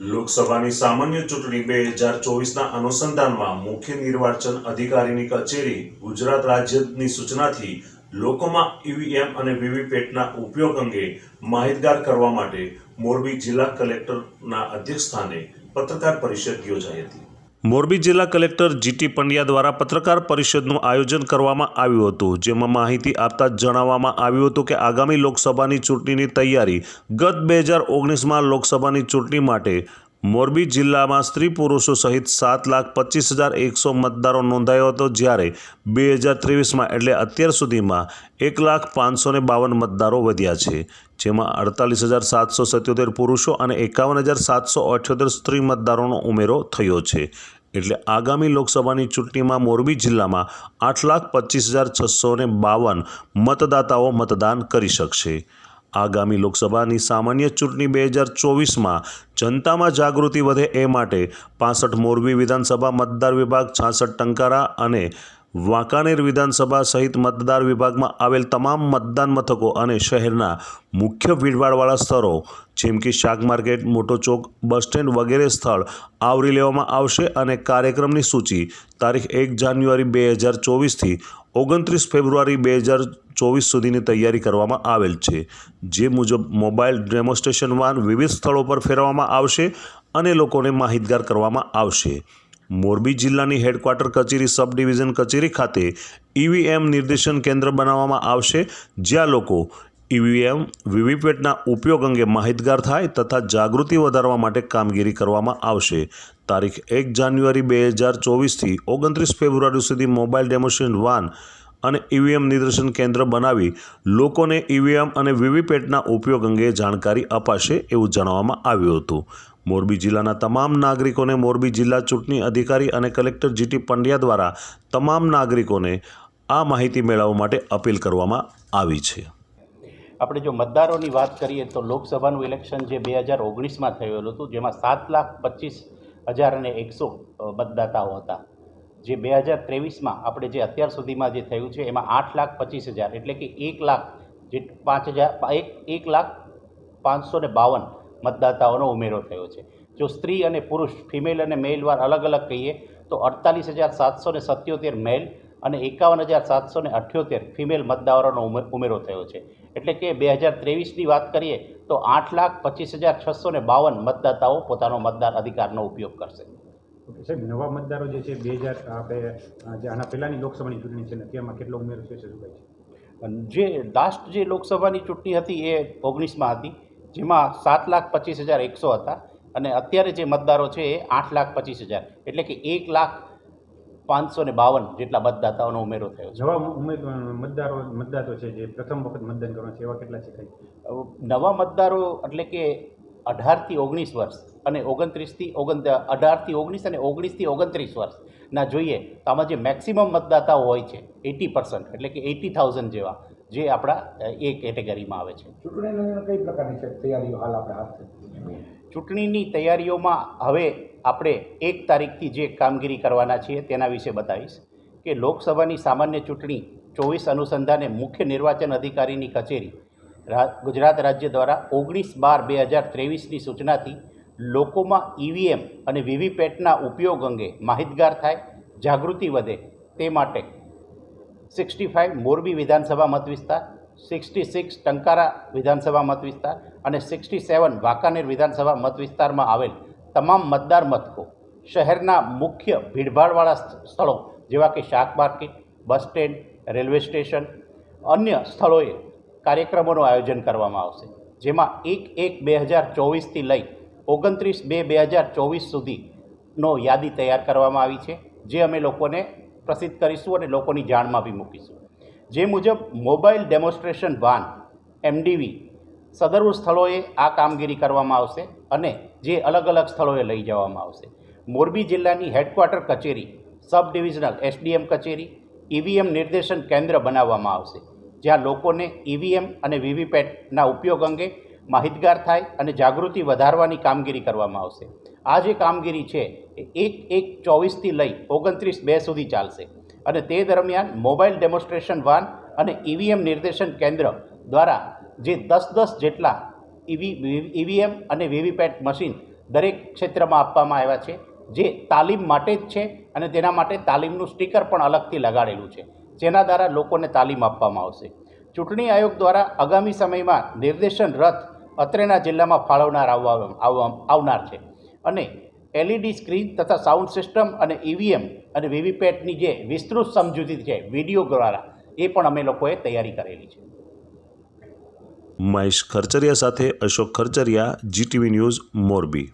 લોકસભાની સામાન્ય ચૂંટણી બે હજાર ચોવીસના અનુસંધાનમાં મુખ્ય નિર્વાચન અધિકારીની કચેરી ગુજરાત રાજ્યની સૂચનાથી લોકોમાં ઈવીએમ અને વીવીપેટના ઉપયોગ અંગે માહિતગાર કરવા માટે મોરબી જિલ્લા કલેક્ટરના અધ્યક્ષસ્થાને પત્રકાર પરિષદ યોજાઈ હતી. મોરબી જિલ્લા કલેક્ટર જીટી પંડ્યા દ્વારા પત્રકાર પરિષદનું આયોજન કરવામાં આવ્યું હતું, જેમાં માહિતી આપતા જણાવવામાં આવ્યું હતું કે આગામી લોકસભાની ચૂંટણીની તૈયારી ગત બે હજાર ઓગણીસમાં લોકસભાની ચૂંટણી માટે મોરબી જિલ્લામાં સ્ત્રી પુરુષો સહિત સાત લાખ પચીસ હજાર એકસો મતદારો નોંધાયો હતો, જ્યારે બે હજાર ત્રેવીસમાં એટલે અત્યાર સુધીમાં એક લાખ પાંચસો ને બાવન મતદારો વધ્યા છે, જેમાં અડતાલીસ હજાર સાતસો સત્યોતેર પુરુષો અને એકાવન હજાર સાતસો અઠ્યોતેર સ્ત્રી મતદારોનો ઉમેરો થયો છે. એટલે આગામી લોકસભાની ચૂંટણીમાં મોરબી જિલ્લામાં આઠ લાખ પચીસ હજાર છસો ને બાવન મતદાતાઓ મતદાન કરી શકશે. આગામી લોકસભાની સામાન્ય ચૂંટણી બે હજાર ચોવીસમાં જનતામાં જાગૃતિ વધે એ માટે પાસઠ મોરબી વિધાનસભા મતદાર વિભાગ, છાસઠ ટંકારા અને વાંકાનેર વિધાનસભા સહિત મતદાર વિભાગમાં આવેલ તમામ મતદાન મથકો અને શહેરના મુખ્ય ભીડભાડવાળા સ્થળો, જેમ કે શાક માર્કેટ, મોટો ચોક, બસ સ્ટેન્ડ વગેરે સ્થળ આવરી લેવામાં આવશે અને કાર્યક્રમની સૂચિ તારીખ એક જાન્યુઆરી બે હજાર ચોવીસથી ઓગણત્રીસ ફેબ્રુઆરી બે હજાર ચોવીસ સુધીની તૈયારી કરવામાં આવેલ છે. જે મુજબ મોબાઈલ ડેમોન્સ્ટ્રેશન વાન વિવિધ સ્થળો પર ફેરવવામાં આવશે અને લોકોને માહિતગાર કરવામાં આવશે. મોરબી જિલ્લાની હેડક્વાર્ટર કચેરી સબ ડિવિઝન કચેરી ખાતે ઈવીએમ નિર્દેશન કેન્દ્ર બનાવવામાં આવશે, જ્યાં લોકો ઈવીએમ, વીવીપેટના ઉપયોગ અંગે માહિતગાર થાય તથા જાગૃતિ વધારવા માટે કામગીરી કરવામાં આવશે. તારીખ એક જાન્યુઆરી બે હજાર ચોવીસથી ઓગણત્રીસ ફેબ્રુઆરી સુધી મોબાઈલ ડેમોસ્ટ્રેશન વાન અને ઈવીએમ નિદર્શન કેન્દ્ર બનાવી લોકોને ઈવીએમ અને વીવીપેટના ઉપયોગ અંગે જાણકારી અપાશે એવું જણાવવામાં આવ્યું હતું. મોરબી જિલ્લાના તમામ નાગરિકોને મોરબી જિલ્લા ચૂંટણી અધિકારી અને કલેક્ટર જીટી પંડ્યા દ્વારા તમામ નાગરિકોને આ માહિતી મેળવવા માટે અપીલ કરવામાં આવી છે. આપણે જો મતદારોની વાત કરીએ તો લોકસભાનું ઇલેક્શન જે બે હજાર ઓગણીસમાં થયેલું હતું, જેમાં સાત લાખ પચીસ હજાર અને એકસો મતદાતાઓ હતા. જે બે હજાર ત્રેવીસમાં આપણે જે અત્યાર સુધીમાં જે થયું છે, એમાં આઠ લાખ પચીસ હજાર, એટલે કે એક લાખ જે પાંચ હજાર, એક એક લાખ પાંચસો ને બાવન મતદાતાઓનો ઉમેરો થયો છે. જો સ્ત્રી અને પુરુષ ફિમેલ અને મેલ વાર અલગ અલગ કહીએ તો અડતાલીસ હજાર સાતસો ને સત્યોતેર મેલ અને એકાવન હજાર સાતસો ને અઠ્યોતેર ફિમેલ મતદારોનો ઉમે- ઉમેરો થયો છે. એટલે કે બે હજાર ત્રેવીસની વાત કરીએ તો આઠ લાખ પચીસ હજાર છસો ને બાવન મતદાતાઓ પોતાનો મતદાર અધિકારનો ઉપયોગ કરશે. સાહેબ નવા મતદારો જે છે બે હજાર આપણે જે આના પહેલાંની લોકસભાની ચૂંટણી છે ને તેમાં કેટલો ઉમેરો છે? જે લાસ્ટ જે લોકસભાની ચૂંટણી હતી એ ઓગણીસમાં હતી. જેમાં સાત લાખ પચીસ હજાર એકસો હતા અને અત્યારે જે મતદારો છે એ આઠ લાખ પચીસ હજાર એટલે કે એક લાખ પાંચસો ને બાવન જેટલા મતદાતાઓનો ઉમેરો થયો છે. જવા ઉમેદ મતદારો મતદાતો છે જે પ્રથમ વખત મતદાન કરવાના છે એવા કેટલા છે કઈ? નવા મતદારો એટલે કે અઢારથી ઓગણીસ વર્ષ અને ઓગણત્રીસથી ઓગણ અઢારથી ઓગણીસ અને ઓગણીસથી ઓગણત્રીસ વર્ષના જોઈએ તો આમાં જે મેક્સિમમ મતદાતાઓ હોય છે એટી પર્સન્ટ એટલે કે એટી થાઉઝન્ડ જેવા જે આપણા એ કેટેગરીમાં આવે છે. ચૂંટણીની કઈ પ્રકારની તૈયારીઓ હાલ આપણે હાથ ચૂંટણીની તૈયારીઓમાં હવે આપણે એક તારીખથી જે કામગીરી કરવાના છીએ તેના વિશે બતાવીશ કે લોકસભાની સામાન્ય ચૂંટણી ચોવીસ અનુસંધાને મુખ્ય નિર્વાચન અધિકારીની કચેરી ગુજરાત રાજ્ય દ્વારા ઓગણીસ બાર બે હજાર ત્રેવીસની સૂચનાથી લોકોમાં ઈવીએમ અને વીવીપેટના ઉપયોગ અંગે માહિતગાર થાય જાગૃતિ વધે તે માટે સિક્સટી ફાઇવ મોરબી વિધાનસભા મત વિસ્તાર, સિક્સટી સિક્સ ટંકારા વિધાનસભા મત વિસ્તાર અને સિક્સટી સેવન વાંકાનેર વિધાનસભા મત વિસ્તારમાં આવેલ તમામ મતદાર મથકો, શહેરના મુખ્ય ભીડભાડવાળા સ્થળો જેવા કે શાક market, bus stand, railway station, અન્ય સ્થળોએ કાર્યક્રમોનું આયોજન કરવામાં આવશે, જેમાં એક એક બે હજાર ચોવીસથી લઈ ઓગણત્રીસ બે બે હજાર ચોવીસ સુધીનો યાદી તૈયાર કરવામાં આવી છે, જે અમે લોકોને પ્રસિદ્ધ કરીશું અને લોકોની જાણમાં બી મૂકીશું. જે મુજબ, મોબાઈલ ડેમોન્સ્ટ્રેશન વાન, એમડીવી સદરૂ સ્થળોએ આ કામગીરી કરવામાં આવશે અને જે અલગ અલગ સ્થળોએ લઈ જવામાં આવશે. મોરબી જિલ્લાની હેડક્વાર્ટર કચેરી, સબ ડિવિઝનલ એસડીએમ કચેરી, ઈવીએમ નિર્દેશન કેન્દ્ર બનાવવામાં આવશે, જ્યાં લોકોને ઈવીએમ અને વીવીપેટના ઉપયોગ અંગે માહિતગાર થાય અને જાગૃતિ વધારવાની કામગીરી કરવામાં આવશે. આ જે કામગીરી છે એ એક એક ચોવીસથી લઈ ઓગણત્રીસ બે સુધી ચાલશે અને તે દરમિયાન મોબાઈલ ડેમોન્સ્ટ્રેશન વાન અને ઈવીએમ નિર્દેશન કેન્દ્ર દ્વારા જે દસ દસ જેટલા ઈવી, ઈવીએમ અને વીવીપેટ મશીન દરેક ક્ષેત્રમાં આપવામાં આવ્યા છે, જે તાલીમ માટે જ છે અને તેના માટે તાલીમનું સ્ટીકર પણ અલગથી લગાડેલું છે, જેના દ્વારા લોકોને તાલીમ આપવામાં આવશે. ચૂંટણી આયોગ દ્વારા આગામી સમયમાં નિર્દેશન રથ અત્રેના જિલ્લામાં ફાળવનાર આવવા આવનાર છે. અને એલઈડી સ્ક્રીન તથા સાઉન્ડ સિસ્ટમ અને ઈવીએમ અને વીવીપેટની જે વિસ્તૃત સમજૂતી છે, વીડિયો દ્વારા, એ પણ અમે લોકોએ તૈયારી કરેલી છે. મહેશ ખર્ચરિયા સાથે અશોક ખર્ચરિયા જીટીવી ન્યૂઝ મોરબી.